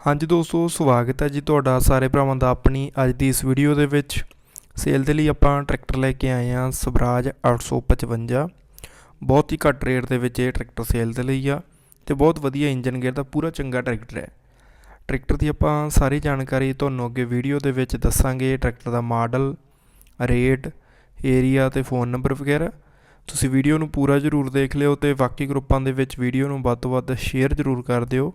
ਹਾਂਜੀ ਦੋਸਤੋ, ਸਵਾਗਤ ਹੈ ਜੀ ਤੁਹਾਡਾ ਸਾਰੇ ਭਰਾਵਾਂ ਦਾ ਆਪਣੀ ਅੱਜ ਦੀ ਇਸ ਵੀਡੀਓ ਦੇ ਵਿੱਚ। ਸੇਲ ਦੇ ਲਈ ਆਪਾਂ ਟਰੈਕਟਰ ਲੈ ਕੇ ਆਏ ਹਾਂ ਸਵਰਾਜ 855 ਬਹੁਤ ਹੀ ਘੱਟ ਰੇਟ ਦੇ ਵਿੱਚ ਇਹ ਟਰੈਕਟਰ ਸੇਲ ਦੇ ਲਈ ਆ ਤੇ ਬਹੁਤ ਵਧੀਆ ਇੰਜਨ ਗੇਅਰ ਦਾ ਪੂਰਾ ਚੰਗਾ ਟਰੈਕਟਰ ਹੈ। ਟਰੈਕਟਰ ਦੀ ਆਪਾਂ ਸਾਰੀ ਜਾਣਕਾਰੀ ਤੁਹਾਨੂੰ ਅੱਗੇ ਵੀਡੀਓ ਦੇ ਵਿੱਚ ਦੱਸਾਂਗੇ ਟਰੈਕਟਰ ਦਾ ਮਾਡਲ ਰੇਟ ਏਰੀਆ ਤੇ ਫੋਨ ਨੰਬਰ ਵਗੈਰਾ। ਤੁਸੀਂ ਵੀਡੀਓ ਨੂੰ ਪੂਰਾ ਜ਼ਰੂਰ ਦੇਖ ਲਿਓ ਤੇ ਬਾਕੀ ਗਰੁੱਪਾਂ ਦੇ ਵਿੱਚ ਵੀਡੀਓ ਨੂੰ ਵੱਧ ਤੋਂ ਵੱਧ ਸ਼ੇਅਰ ਜ਼ਰੂਰ ਕਰ ਦਿਓ।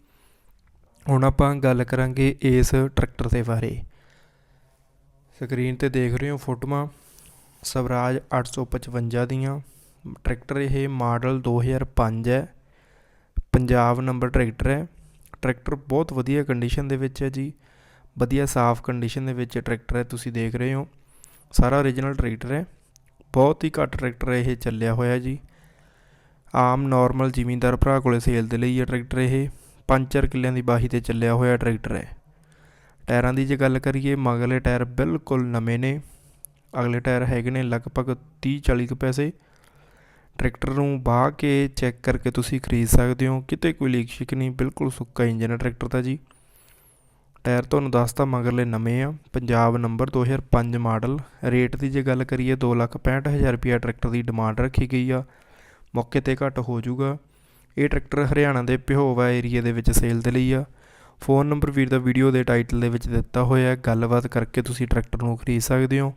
ਹੁਣ ਆਪਾਂ ਗੱਲ ਕਰਾਂਗੇ ਇਸ ਟਰੈਕਟਰ ਦੇ ਬਾਰੇ। ਸਕਰੀਨ ਤੇ ਦੇਖ ਰਹੇ ਹੋ ਫੋਟੋਆਂ। ਸਵਰਾਜ 855 ਦੀਆਂ। ਟਰੈਕਟਰ ਇਹ ਮਾਡਲ 2005 ਹੈ। ਪੰਜਾਬ ਨੰਬਰ ਟਰੈਕਟਰ ਹੈ। ਟਰੈਕਟਰ ਬਹੁਤ ਵਧੀਆ ਕੰਡੀਸ਼ਨ ਦੇ ਵਿੱਚ ਹੈ ਜੀ। ਵਧੀਆ ਸਾਫ਼ ਕੰਡੀਸ਼ਨ ਦੇ ਵਿੱਚ ਟਰੈਕਟਰ ਹੈ, ਤੁਸੀਂ ਦੇਖ ਰਹੇ ਹੋ। ਸਾਰਾ ਓਰੀਜਨਲ ਟਰੈਕਟਰ ਹੈ। ਬਹੁਤ ਹੀ ਘੱਟ ਟਰੈਕਟਰ ਇਹ ਚੱਲਿਆ ਹੋਇਆ ਜੀ। ਆਮ ਨਾਰਮਲ ਜ਼ਿਮੀਂਦਾਰ ਭਰਾ ਕੋਲੇ ਸੇਲ ਦੇ ਲਈ ਹੈ ਟਰੈਕਟਰ ਇਹ। ਪੰਜ ਚਾਰ ਕਿੱਲਿਆਂ ਦੀ ਬਾਹੀ ਤੇ ਚੱਲਿਆ ਹੋਇਆ ਟਰੈਕਟਰ ਹੈ। ਟਾਇਰਾਂ ਦੀ ਜੇ ਗੱਲ ਕਰੀਏ ਮਗਲੇ ਟਾਇਰ ਬਿਲਕੁਲ ਨਵੇਂ ਨੇ। ਅਗਲੇ ਟਾਇਰ ਹੈਗੇ ਨੇ ਲਗਭਗ 30 40 ਕੁ ਪੈਸੇ। ਟਰੈਕਟਰ ਨੂੰ ਬਾਹ ਕੇ ਚੈੱਕ ਕਰਕੇ ਤੁਸੀਂ ਖਰੀਦ ਸਕਦੇ ਹੋ। ਕਿਤੇ ਕੋਈ ਲੀਕ ਸ਼ਿਕ ਨਹੀਂ, ਬਿਲਕੁਲ ਸੁੱਕਾ ਇੰਜਨ ਹੈ ਟਰੈਕਟਰ ਦਾ ਜੀ। ਟਾਇਰ ਤੁਹਾਨੂੰ ਦੱਸਤਾ ਮਗਰਲੇ ਨਵੇਂ ਆ। Punjab number 2005 model. ਰੇਟ ਦੀ ਜੇ ਗੱਲ ਕਰੀਏ 265000 ਰੁਪਿਆ ਟਰੈਕਟਰ ਦੀ ਡਿਮਾਂਡ ਰੱਖੀ ਗਈ ਆ। ਮੌਕੇ ਤੇ ਘੱਟ ਹੋ ਜਾਊਗਾ। ਇਹ ਟਰੈਕਟਰ ਹਰਿਆਣਾ ਦੇ ਪਿਹੋਵਾ ਏਰੀਆ ਦੇ ਵਿੱਚ ਸੇਲ ਦੇ ਲਈ ਆ। ਫੋਨ ਨੰਬਰ ਵੀਰ ਦਾ ਵੀਡੀਓ ਦੇ ਟਾਈਟਲ ਦੇ ਵਿੱਚ ਦਿੱਤਾ ਹੋਇਆ ਹੈ। ਗੱਲਬਾਤ ਕਰਕੇ ਤੁਸੀਂ ਟਰੈਕਟਰ ਨੂੰ ਖਰੀਦ ਸਕਦੇ ਹੋ।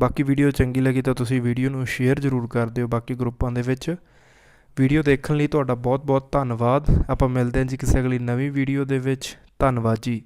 ਬਾਕੀ ਵੀਡੀਓ ਚੰਗੀ ਲੱਗੀ ਤਾਂ ਤੁਸੀਂ ਵੀਡੀਓ ਨੂੰ ਸ਼ੇਅਰ ਜ਼ਰੂਰ ਕਰ ਦਿਓ ਬਾਕੀ ਗਰੁੱਪਾਂ ਦੇ ਵਿੱਚ। ਵੀਡੀਓ ਦੇਖਣ ਲਈ ਤੁਹਾਡਾ ਬਹੁਤ ਬਹੁਤ ਧੰਨਵਾਦ। ਆਪਾਂ ਮਿਲਦੇ ਹਾਂ ਜੀ ਕਿਸੇ ਅਗਲੀ ਨਵੀਂ ਵੀਡੀਓ ਦੇ ਵਿੱਚ। ਧੰਨਵਾਦ ਜੀ।